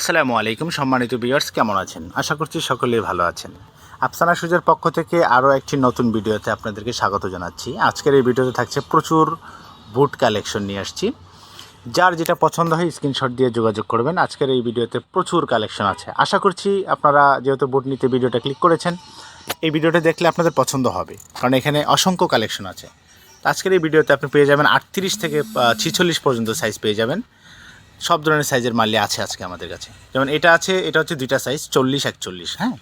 আসসালামু আলাইকুম, সম্মানিত বিয়ার্স কেমন আছেন? আশা করছি সকলেই ভালো আছেন। আফসানা সুজের পক্ষ থেকে আরও একটি নতুন ভিডিওতে আপনাদেরকে স্বাগত জানাচ্ছি। আজকের এই ভিডিওতে থাকছে প্রচুর বুট কালেকশন নিয়ে আসছি। যার যেটা পছন্দ হয় স্ক্রিনশট দিয়ে যোগাযোগ করবেন। আজকের এই ভিডিওতে প্রচুর কালেকশন আছে। আশা করছি আপনারা যেহেতু বুট নিতে ভিডিওটা ক্লিক করেছেন, এই ভিডিওটা দেখলে আপনাদের পছন্দ হবে। কারণ এখানে অসংখ্য কালেকশন আছে। আজকের এই ভিডিওতে আপনি পেয়ে যাবেন আটত্রিশ থেকে ছিচল্লিশ পর্যন্ত সাইজ পেয়ে যাবেন। সব ধরনের সাইজের মাল্য আছে আজকে আমাদের কাছে। যেমন এটা আছে, এটা হচ্ছে দুইটা সাইজ চল্লিশ, একচল্লিশ হ্যাঁ?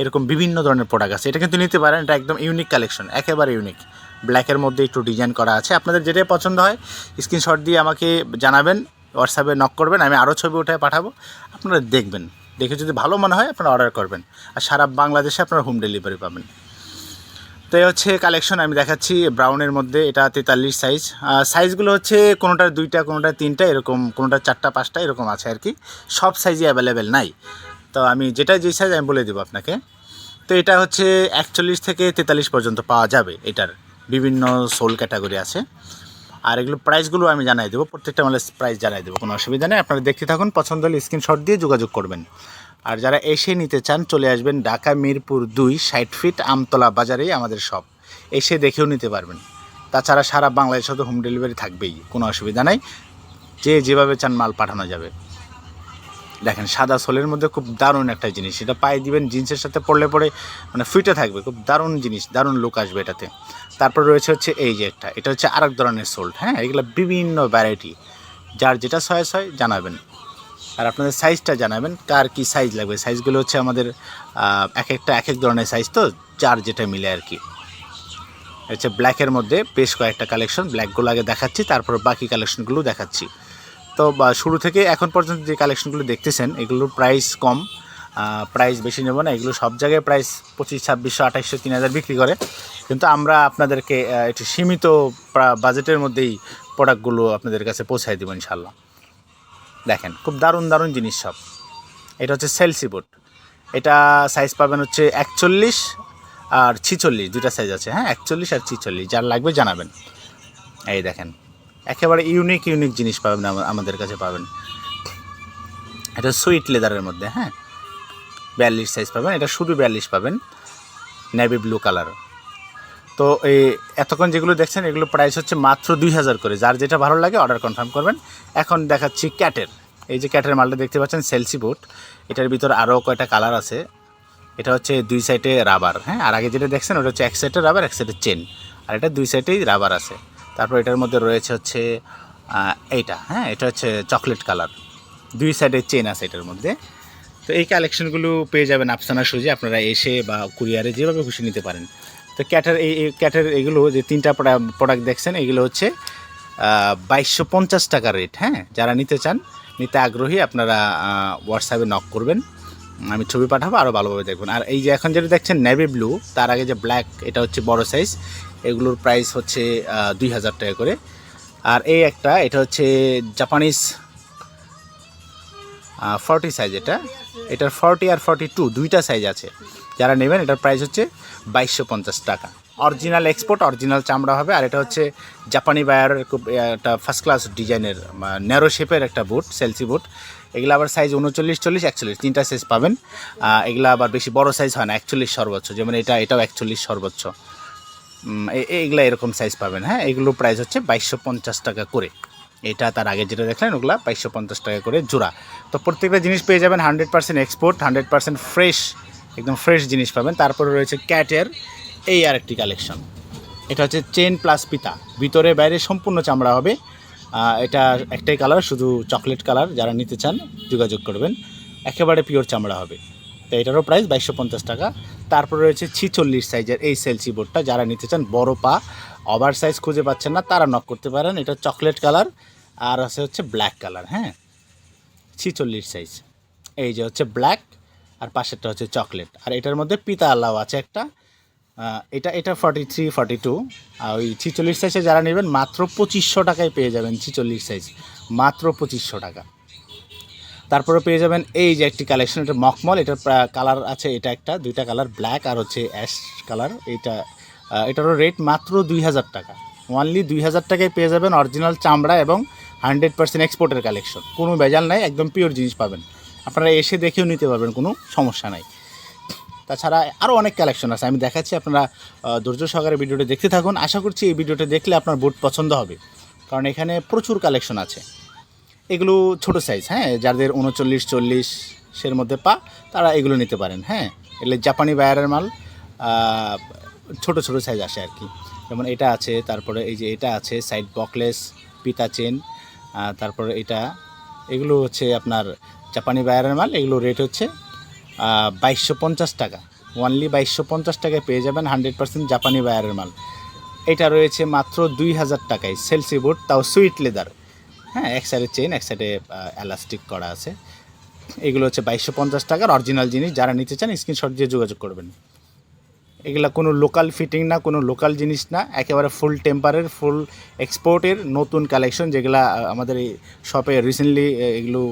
এরকম বিভিন্ন ধরনের প্রোডাক্ট আছে। এটা কিন্তু নিতে পারেন, এটা একদম ইউনিক কালেকশন একেবারে ইউনিক ব্ল্যাকের মধ্যে একটু ডিজাইন করা আছে। আপনাদের যেটাই পছন্দ হয় স্ক্রিনশট দিয়ে আমাকে জানাবেন হোয়াটসঅ্যাপে নক করবেন, আমি আরও ছবি উঠে পাঠাবো। আপনারা দেখবেন, দেখে যদি ভালো মনে হয়, আপনারা অর্ডার করবেন। আর সারা বাংলাদেশে আপনারা হোম ডেলিভারি পাবেন। তো এই হচ্ছে কালেকশন আমি দেখাচ্ছি ব্রাউনের মধ্যে, এটা তেতাল্লিশ সাইজ সাইজগুলো হচ্ছে কোনোটার দুইটা কোনোটা তিনটা, এরকম কোনোটা চারটা, পাঁচটা, এরকম আছে আর কি। সব সাইজই অ্যাভেলেবেল নাই। তো আমি যেটা যেই সাইজ আমি বলে দেবো আপনাকে। তো এটা হচ্ছে একচল্লিশ থেকে তেতাল্লিশ পর্যন্ত পাওয়া যাবে এটার। বিভিন্ন সোল ক্যাটাগরি আছে। আর এগুলো প্রাইসগুলো আমি জানাই দেবো। প্রত্যেকটা মালের প্রাইস জানাই দেবো। কোনো অসুবিধা নেই। আপনারা দেখতে থাকুন, পছন্দ হলে স্ক্রিনশট দিয়ে যোগাযোগ করবেন। আর যারা এসে নিতে চান, চলে আসবেন ঢাকা, মিরপুর দুই, ষাট ফিট আমতলা বাজারেই আমাদের সব এসে দেখেও নিতে পারবেন। তাছাড়া সারা বাংলাদেশে তো হোম ডেলিভারি থাকবেই, কোনো অসুবিধা নাই। যে যেভাবে চান মাল পাঠানো যাবে। দেখেন, সাদা সোলের মধ্যে খুব দারুণ একটা জিনিস। এটা পায়ে দিবেন, জিন্সের সাথে পড়লে পরে মানে ফিটে থাকবে, খুব দারুণ জিনিস, দারুণ লুক আসবে এটাতে। তারপর রয়েছে হচ্ছে এই যে একটা, এটা হচ্ছে আরেক ধরনের সোল্ট হ্যাঁ? এগুলো বিভিন্ন ভ্যারাইটি যার যেটা ছয় ছয় জানাবেন। আর আপনাদের সাইজটা জানাবেন, কার কি সাইজ লাগবে? সাইজগুলো হচ্ছে আমাদের এক একটা এক এক ধরনের সাইজ তো, যার যেটা মিলে আর কি। হচ্ছে ব্ল্যাকের মধ্যে বেশ কয়েকটা কালেকশন ব্ল্যাকগুলো আগে দেখাচ্ছি, তারপর বাকি কালেকশনগুলো দেখাচ্ছি। তো শুরু থেকে এখন পর্যন্ত যে কালেকশনগুলো দেখতেছেন, এগুলোর প্রাইস কম। প্রাইস বেশি নেব না, এগুলো সব জায়গায় প্রাইস পঁচিশ ছাব্বিশশো আঠাইশশো, তিন হাজার বিক্রি করে। কিন্তু আমরা আপনাদেরকে একটু সীমিত বাজেটের মধ্যেই প্রোডাক্টগুলো আপনাদের কাছে পৌঁছায় দেবো ইনশাল্লাহ দেখেন, খুব দারুণ দারুণ জিনিস সব। এটা হচ্ছে সেলসি বোট এটা সাইজ পাবেন হচ্ছে একচল্লিশ আর ছিচল্লিশ দুটা সাইজ আছে হ্যাঁ? একচল্লিশ আর ছিচল্লিশ, যার লাগবে জানাবেন। এই দেখেন, একেবারে ইউনিক ইউনিক জিনিস পাবেন আমাদের কাছে পাবেন। এটা সুইট লেদারের মধ্যে হ্যাঁ? বিয়াল্লিশ সাইজ পাবেন, এটা শুধু বিয়াল্লিশ পাবেন। নেভি ব্লু কালার তো এই এতক্ষণ যেগুলো দেখছেন, এগুলো প্রাইস হচ্ছে মাত্র দুই হাজার করে। যার যেটা ভালো লাগে অর্ডার কনফার্ম করবেন। এখন দেখাচ্ছি ক্যাটের এই যে ক্যাটের মালটা দেখতে পাচ্ছেন সেলসি বোট এটার ভিতর আরও কয়টা কালার আছে। এটা হচ্ছে দুই সাইডে রাবার হ্যাঁ? আর আগে যেটা দেখছেন, ওটা হচ্ছে এক সাইডে রাবার এক সাইডে চেন আর এটা দুই সাইডেই রাবার আছে। তারপর এটার মধ্যে রয়েছে হচ্ছে এইটা হ্যাঁ? এটা হচ্ছে চকলেট কালার দুই সাইডে চেন আছে এটার মধ্যে। তো এই কালেকশনগুলো পেয়ে যাবেন আফসানা সুজি। আপনারা এসে বা কুরিয়ারে যেভাবে খুশি নিতে পারেন। তো ক্যাটের এই ক্যাটের এগুলো যে তিনটা প্রোডাক্ট দেখছেন, এগুলো হচ্ছে বাইশশো পঞ্চাশ টাকা রেট হ্যাঁ? যারা নিতে চান, নিতে আগ্রহী, আপনারা হোয়াটসঅ্যাপে নক করবেন। আমি ছবি পাঠাবো আরও ভালোভাবে দেখবেন। আর এই যে এখন যেটা দেখছেন নেভি ব্লু তার আগে যে ব্ল্যাক এটা হচ্ছে বড় সাইজ এগুলোর প্রাইস হচ্ছে দুই হাজার টাকা করে। আর এই একটা, এটা হচ্ছে জাপানিজ ফর্টি সাইজ এটা। এটার ফর্টি আর ফর্টি টু দুইটা সাইজ আছে। যারা নেবেন এটার প্রাইস হচ্ছে বাইশশো পঞ্চাশ টাকা। অরিজিনাল এক্সপোর্ট অরিজিনাল চামড়া হবে। আর এটা হচ্ছে জাপানি বায়ার খুব একটা ফার্স্ট ক্লাস ডিজাইনের ন্যারো শেপের একটা বুট সেলসি বুট এগুলো আবার সাইজ উনচল্লিশ চল্লিশ একচল্লিশ তিনটা সাইজ পাবেন। এগুলো আবার বেশি বড় সাইজ হয় না একচল্লিশ সর্বোচ্চ। যেমন এটা এটাও একচল্লিশ সর্বোচ্চ। উম, এ- এইগুলা এরকম সাইজ পাবেন হ্যাঁ? এগুলো প্রাইস হচ্ছে বাইশশো পঞ্চাশ টাকা করে। এটা তার আগে যেটা দেখলেন, ওগুলা বাইশশো পঞ্চাশ টাকা করে জোড়া। তো প্রত্যেকটা জিনিস পেয়ে যাবেন hundred percent export hundred percent fresh একদম ফ্রেশ জিনিস পাবেন। তারপরে রয়েছে ক্যাটের এই আরেকটি কালেকশন এটা হচ্ছে চেন প্লাস পিতা ভিতরে বাইরে সম্পূর্ণ চামড়া হবে। এটা একটাই কালার শুধু চকলেট কালার যারা নিতে চান, যোগাযোগ করবেন। একেবারে পিওর চামড়া হবে। তো এটারও প্রাইস বাইশশো পঞ্চাশ টাকা। তারপর রয়েছে ছিচল্লিশ সাইজের এই সেলসি বোর্ডটা যারা নিতে চান, বড় পা ওভার সাইজ খুঁজে পাচ্ছেন না, তারা নক করতে পারেন। এটা চকলেট কালার আর আছে হচ্ছে ব্ল্যাক কালার হ্যাঁ? ছিচল্লিশ সাইজ এই যে হচ্ছে ব্ল্যাক আর পাশেরটা হচ্ছে চকলেট আর এটার মধ্যে পিতা আল্লাহ আছে একটা। এটা এটা ফর্টি থ্রি ফর্টি টু আর ওই ছিচল্লিশ সাইজে যারা নেবেন, মাত্র পঁচিশশো টাকায় পেয়ে যাবেন ছিচল্লিশ সাইজ মাত্র পঁচিশশো টাকা। তারপরে পেয়ে যাবেন এই যে একটি কালেকশন এটা মকমল, এটার কালার আছে এটা একটা, দুইটা কালার ব্ল্যাক আর হচ্ছে অ্যাশ কালার এটা এটারও রেট মাত্র দুই হাজার টাকা। ওয়ানলি দুই হাজার টাকায় পেয়ে যাবেন অরিজিনাল চামড়া এবং হান্ড্রেড পার্সেন্ট এক্সপোর্টের কালেকশন কোনো ভেজাল নাই, একদম পিওর জিনিস পাবেন। আপনারা এসে দেখেও নিতে পারবেন, কোনো সমস্যা নাই। তাছাড়া আরও অনেক কালেকশন আছে, আমি দেখাচ্ছি আপনারা ধৈর্য সহকারে ভিডিওটা দেখতে থাকুন। আশা করছি এই ভিডিওটা দেখলে আপনার বুট পছন্দ হবে। কারণ এখানে প্রচুর কালেকশন আছে। এগুলো ছোট সাইজ হ্যাঁ? যাদের উনচল্লিশ চল্লিশের মধ্যে পা, তারা এগুলো নিতে পারেন হ্যাঁ? এগুলো জাপানি বায়ারের মাল ছোট ছোট সাইজ আসে আর কি। যেমন এটা আছে, তারপরে এই যে এটা আছে সাইড বকলেস পিতা চেন তারপরে এটা, এগুলো হচ্ছে আপনার জাপানি বায়ারের মাল, এগুলো রেট হচ্ছে বাইশশো পঞ্চাশ টাকা। ওনলি বাইশশো পঞ্চাশ টাকায় পেয়ে যাবেন হান্ড্রেড পার্সেন্ট জাপানি বায়ারের মাল। এটা রয়েছে মাত্র দুই হাজার টাকায় সেলসি বোর্ড তাও সুইট লেদার হ্যাঁ এক সাইডে চেন এক সাইডে এলাস্টিক করা আছে। এগুলো হচ্ছে বাইশশো পঞ্চাশ টাকার অরিজিনাল জিনিস। যারা নিতে চান স্ক্রিনশট দিয়ে যোগাযোগ করবেন। এগুলা কোনো লোকাল ফিটিং না, কোনো লোকাল জিনিস না। একেবারে ফুল টেম্পারের ফুল এক্সপোর্টের নতুন কালেকশন যেগুলা আমাদের এই শপে রিসেন্টলি এগুলো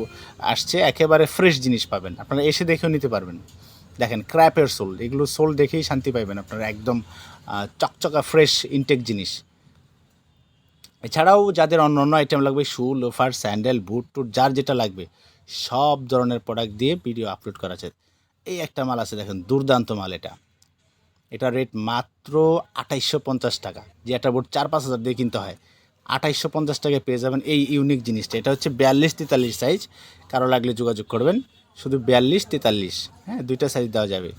আসছে। একেবারে ফ্রেশ জিনিস পাবেন। আপনারা এসে দেখেও নিতে পারবেন। দেখেন ক্র্যাপের সোল এগুলো সোল দেখেই শান্তি পাইবেন আপনারা। একদম চকচকা ফ্রেশ ইনটেক জিনিস। এছাড়াও যাদের অন্য অন্য আইটেম লাগবে শু লোফার স্যান্ডেল বুট টুট যার যেটা লাগবে, সব ধরনের প্রোডাক্ট দিয়ে ভিডিও আপলোড করা আছে। এই একটা মাল আছে দেখেন, দুর্দান্ত মাল এটা। এটা রেট মাত্র আঠাইশশো পঞ্চাশ টাকা। যে একটা বোর্ড চার পাঁচ হাজার দিয়ে কিনতে হয়, আঠাইশশো পঞ্চাশ টাকায় পেয়ে যাবেন এই ইউনিক জিনিসটা। এটা হচ্ছে বিয়াল্লিশ তেতাল্লিশ সাইজ কারও লাগলে যোগাযোগ করবেন, শুধু বিয়াল্লিশ তেতাল্লিশ। হ্যাঁ দুইটা সাইজ দেওয়া যাবে।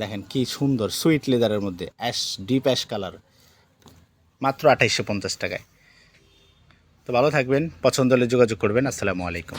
দেখেন কি সুন্দর সুইট লেদারের মধ্যে অ্যাশ ডিপ অ্যাশ কালার মাত্র আঠাইশশো পঞ্চাশ টাকায়। তো ভালো থাকবেন পছন্দ হলে যোগাযোগ করবেন। আসসালামু আলাইকুম।